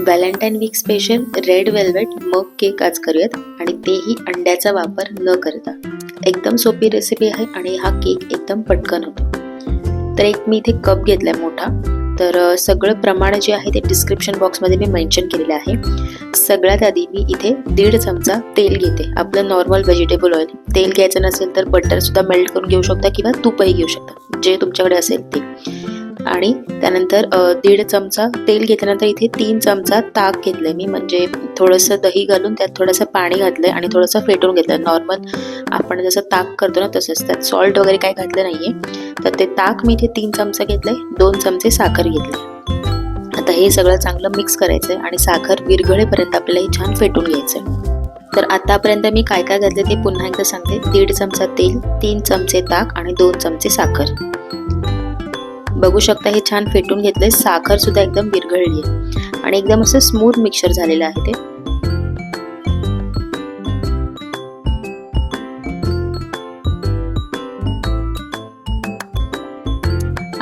Valentine week special red velvet mug cake आज करूयात आणि तेही अंड्याचा वापर न करता. एकदम सोपी रेसिपी आहे आणि हा केक एकदम पटकन होतो. तर एक मी इथे कप घेतलाय मोठा. तर सगळं प्रमाण जे आहे ते डिस्क्रिप्शन बॉक्समध्ये मी मेन्शन केलेलं आहे. सगळ्यात आधी मी इथे दीड चमचा तेल घेते. आपलं नॉर्मल व्हेजिटेबल ऑइल तेल घ्यायचं नसेल तर बटरसुद्धा मेल्ट करून घेऊ शकता किंवा तूपही घेऊ शकता. जे तुमच्याकडे असेल ते. आणि त्यानंतर दीड चमचा तेल घेतल्यानंतर इथे तीन चमचा ताक घेतलंय मी. म्हणजे थोडंसं दही घालून त्यात थोडंसं पाणी घातलंय आणि थोडंसं फेटून घेतलं नॉर्मल आपण जसं ताक करतो ना तसंच. त्यात सॉल्ट वगैरे काय घातलं नाहीये. तर ते ताक मी इथे तीन चमचे घेतलंय. दोन चमचे साखर घेतले आता हे सगळं चांगलं मिक्स करायचंय आणि साखर विरघळेपर्यंत आपल्याला हे छान फेटून घ्यायचंय. तर आतापर्यंत मी काय काय घातले ते पुन्हा एकदा सांगते. दीड चमचा तेल तीन चमचे ताक आणि दोन चमचे साखर. बघू शकता हे छान फेटून घेतलंय. साखर सुद्धा एकदम विरघळली आहे. आणि एकदम असं स्मूथ मिक्सर झालेलं आहे ते.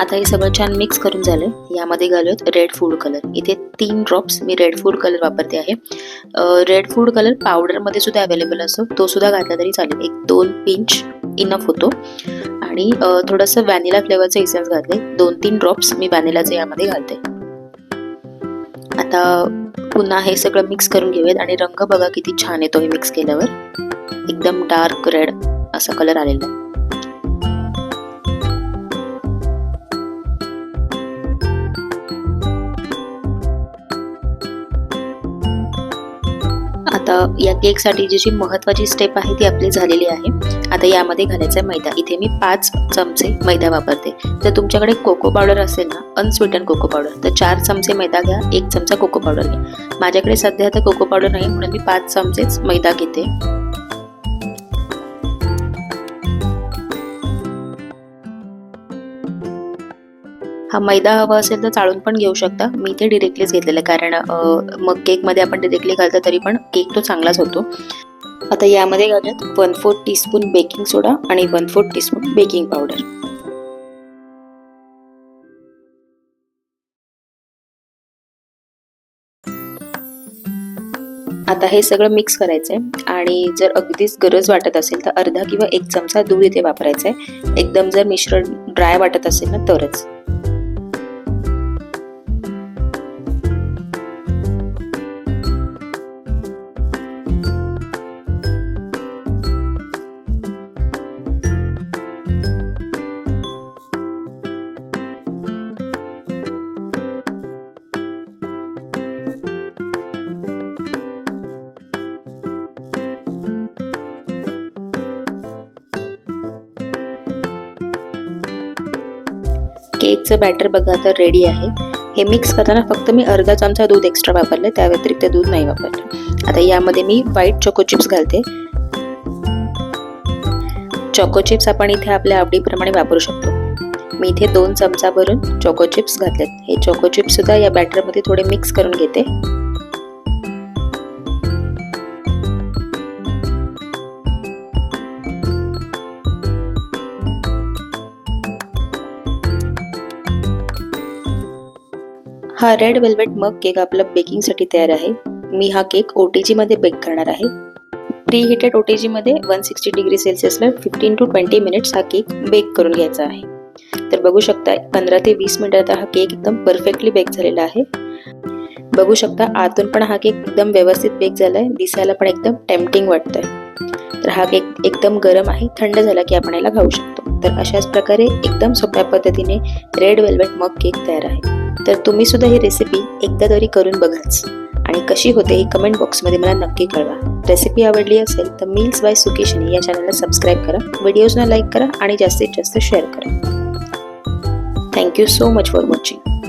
आता हे सगळं छान मिक्स करून झालं. यामध्ये घालूयात रेड फूड कलर इथे तीन ड्रॉप्स मी रेड फूड कलर वापरते आहे. रेड फूड कलर पावडरमध्ये सुद्धा अवेलेबल असतो तो सुद्धा घातला तरी चालेल. एक दोन पिंच इनफ होतो. आणि थोडंसं व्हॅनिला फ्लेवरचं इसेन्स घातले दोन तीन ड्रॉप्स मी व्हॅनिलाचे यामध्ये घालते. आता पुन्हा हे सगळं मिक्स करून घेऊयात आणि रंग बघा किती छान येतो हे मिक्स केल्यावर. एकदम डार्क रेड असा कलर आलेला आहे. आता या केकसाठी जी जी महत्त्वाची स्टेप आहे ती आपली झालेली आहे. आता यामध्ये घालायचा मैदा. इथे मी पाच चमचे मैदा वापरते. जर तुमच्याकडे कोको पावडर असेल ना अनस्वीटन कोको पावडर तर चार चमचे मैदा घ्या एक चमचा कोको पावडर घ्या. माझ्याकडे सध्या आता कोको पावडर नाही म्हणून मी पाच चमचेच मैदा घेते. हा मैदा हवा असेल तर चाळून पण घेऊ शकता. मी ते डिरेक्टलीच घेतलेलं कारण मग केकमध्ये आपण डिरेक्टली घालतो तरी पण केक तो चांगलाच होतो. आता यामध्ये घालूयात one fourth teaspoon baking soda आणि one fourth teaspoon baking powder आता हे सगळं मिक्स करायचंय आणि जर अगदीच गरज वाटत असेल तर अर्धा किंवा एक चमचा दूध इथे वापरायचंय. एकदम जर मिश्रण ड्राय वाटत असेल ना तरच. केकचं बॅटर बघा तर रेडी आहे. हे मिक्स करताना फक्त मी अर्धा चमचा दूध एक्स्ट्रा वापरलं त्या व्यतिरिक्त दूध नाही वापरलं. आता यामध्ये मी व्हाईट चोको चिप्स घालते. चोको चिप्स आपण इथे आपल्या आवडीप्रमाणे वापरू शकतो. मी इथे दोन चमचा भरून चोको चिप्स घातलेत. हे चोको चिप्स सुद्धा या बॅटरमध्ये थोडे मिक्स करून घेते. हा रेड वेल्वेट मग केक आपला बेकिंगसाठी तयार आहे. मी हा केक ओ टी जीमध्ये बेक करणार आहे. प्री हिटेड ओ टी जीमध्ये वन सिक्स्टी डिग्री सेल्सिअसला फिफ्टीन टू ट्वेंटी मिनिट्स हा केक बेक करून घ्यायचा आहे. तर बघू शकता पंधरा ते वीस मिनिटात हा केक एकदम परफेक्टली बेक झालेला आहे. बघू शकता आतून पण हा केक एकदम व्यवस्थित बेक झाला आहे दिसायला पण एकदम टेम्पटिंग वाटतंय. तर हा केक एकदम गरम आहे थंड झाला की आपण याला खाऊ शकतो. तर अशाच प्रकारे एकदम सोप्या पद्धतीने रेड वेल्वेट मग केक तयार आहे. तर तुम्ही सुद्धा ही रेसिपी एकदा तरी करून बघाच. आणि कशी होते हे कमेंट बॉक्समध्ये मला नक्की कळवा. रेसिपी आवडली असेल तर मील्स बाय सुकेशनी या चॅनलला सबस्क्राईब करा व्हिडिओजना लाईक करा आणि जास्तीत जास्त शेअर करा. Thank you so much for watching